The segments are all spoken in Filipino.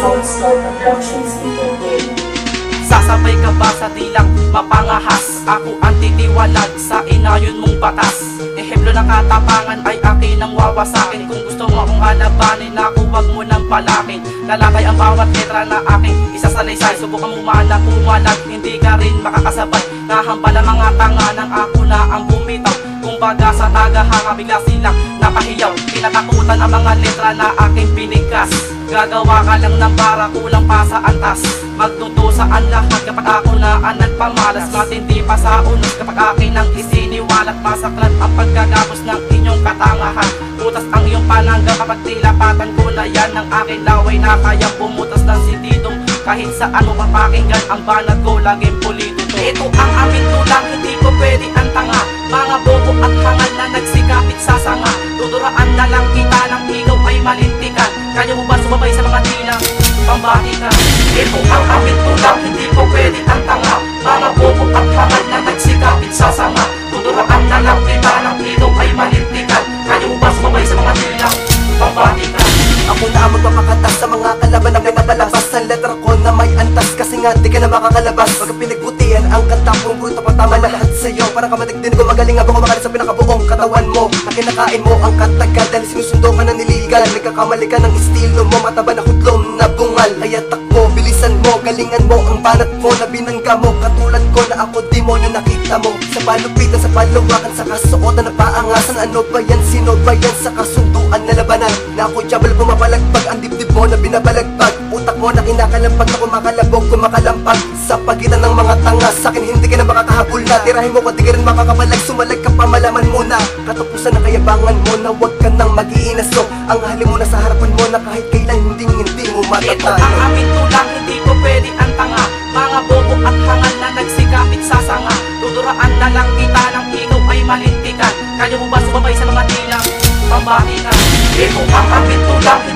Soulstar Productions Incorporated. Sasabay ka ba sa dilang mapangahas? Ako ang titiwalag sa inayon mong batas. Ehemplo ng katapangan ay akin ang wawasakin. Kung gusto mo akong halabanin ako wag mo nang palakin Lalakay ang bawat letra na aking isasalaysay Subukan mo man na pumalag, hindi ka rin makakasabay. Nahambal mga tanga ng ako na ang bumitaw Kumbaga sa tagahanga bigla silang napahiyaw. Kinatakutan ang mga letra na aking binigkas Gagawa ka lang ng para kulang pa sa antas. Magtutusaan lahat kapag ako na ang nagpamalas. Matindi pa sa unos kapag akin ang isiniwalat. Masaklan ang pagkagapos ng inyong katangahan. Putas ang iyong panangga kapag tilapatan ko na yan Ang aking laway na kayang bumutas ng sintidong Kahit saan mo mapakinggan ang banat ko. Laging pulido to Ito ang aming tulang pwede ang tanga. Mga bobo at hangal na nagsikapit sa sanga. Tuduraan na lang kita ng ikaw ay malintikan. Kaya mo ba sumabay sa mga tilang pambati ka? Ito ang aming tulang hindi ko pwede ang tanga pinagbutihan ang kanta kung bruto patama lahat sa'yo. Para ka matigdin ko magaling ako kumakalit sa pinakabuong katawan mo. Na kinakain mo ang katagal dahil sinusundo ka na niligal. Nagkakamali ka ng estilo mo mataba na hudlom na bungal. Kaya takbo, bilisan mo, galingan mo ang banat mo Na binangga mo, katulad ko na ako demonyo nakita mo. Sa palupitan, sa paluwakan, sa kasuotan na paangasan Ano ba yan, sino ba yan? Sa kasunduan na labanan. Na ako jabal pumapalagbag, ang dibdib mo na binabalagbag. Utak mo na kinakalampag na kumakalabog, kumakalampag Sa pagitan ng mga tanga, sa akin hindi ka na makakahabol na. Tirahin mo di ka rin makakapalag, sumalag ka pa, malaman mo na. Katapusan ng kayabangan mo na huwag ka nang mag-iinaso Ang hali mo na sa harapan mo na kahit kailan hindi hindi mo Ito ang matatalo aming tulang, hindi ko pwede ang tanga. Mga bobo at hangal na nagsikapit sa sanga. Tuduraan na lang kita ng ikaw ay malintikan. Kaya mo ba sumabay sa mga tilang? Pambati ka? Ito ang aming tulang,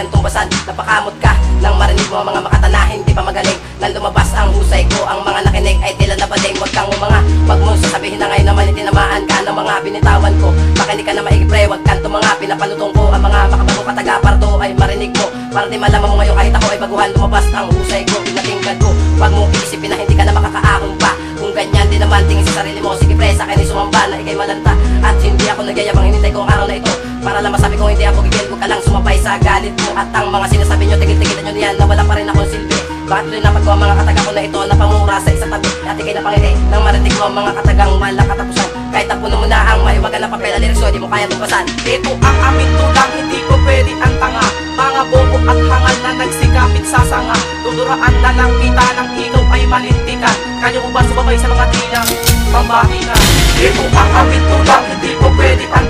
kayang tumbasan Napakamot ka nang marinig mo mga makata na hindi pa magaling Nang lumabas ang husay ko, ang mga nakinig ay tila napading Huwag kang umanga, wag mong sasabihin na ngayon naman itinamaan ka ng mga binitawan ko. Makinig ka na maigi pre, wag kang tumanga. Pinapalutong ko ang mga makabago kataga Parto ay marinig mo, para di malaman mo ngayon kahit ako ay baguhan Lumabas ang husay ko, pinatinggan ko. Wag mong isipin na hindi ka na makakaahon pa. Kung ganyan din naman tingin sa sarili mo Sige At ang mga sinasabi nyo, tigil-tigilan nyo niyan Na wala pa rin akong silbi bakit rin napag ko ang mga kataga ko na ito na pamura sa isang tabi? At ikay na pangiti nang marinig mo ang mga katagang walang katapusan Kahit tapunan mo na ang maiwagan na papel at lyrics mo kaya tumbasan Ito ang aming tulang, hindi ko pwede ang tanga. Mga bobo at hangal na nagsikapit sa sanga. Tuduraan na lang kita ng ikaw ay malintikan. Kaya mo ba sumabay sa mga tilang pambati ka? Ito ang aming tulang, hindi ko pwede ang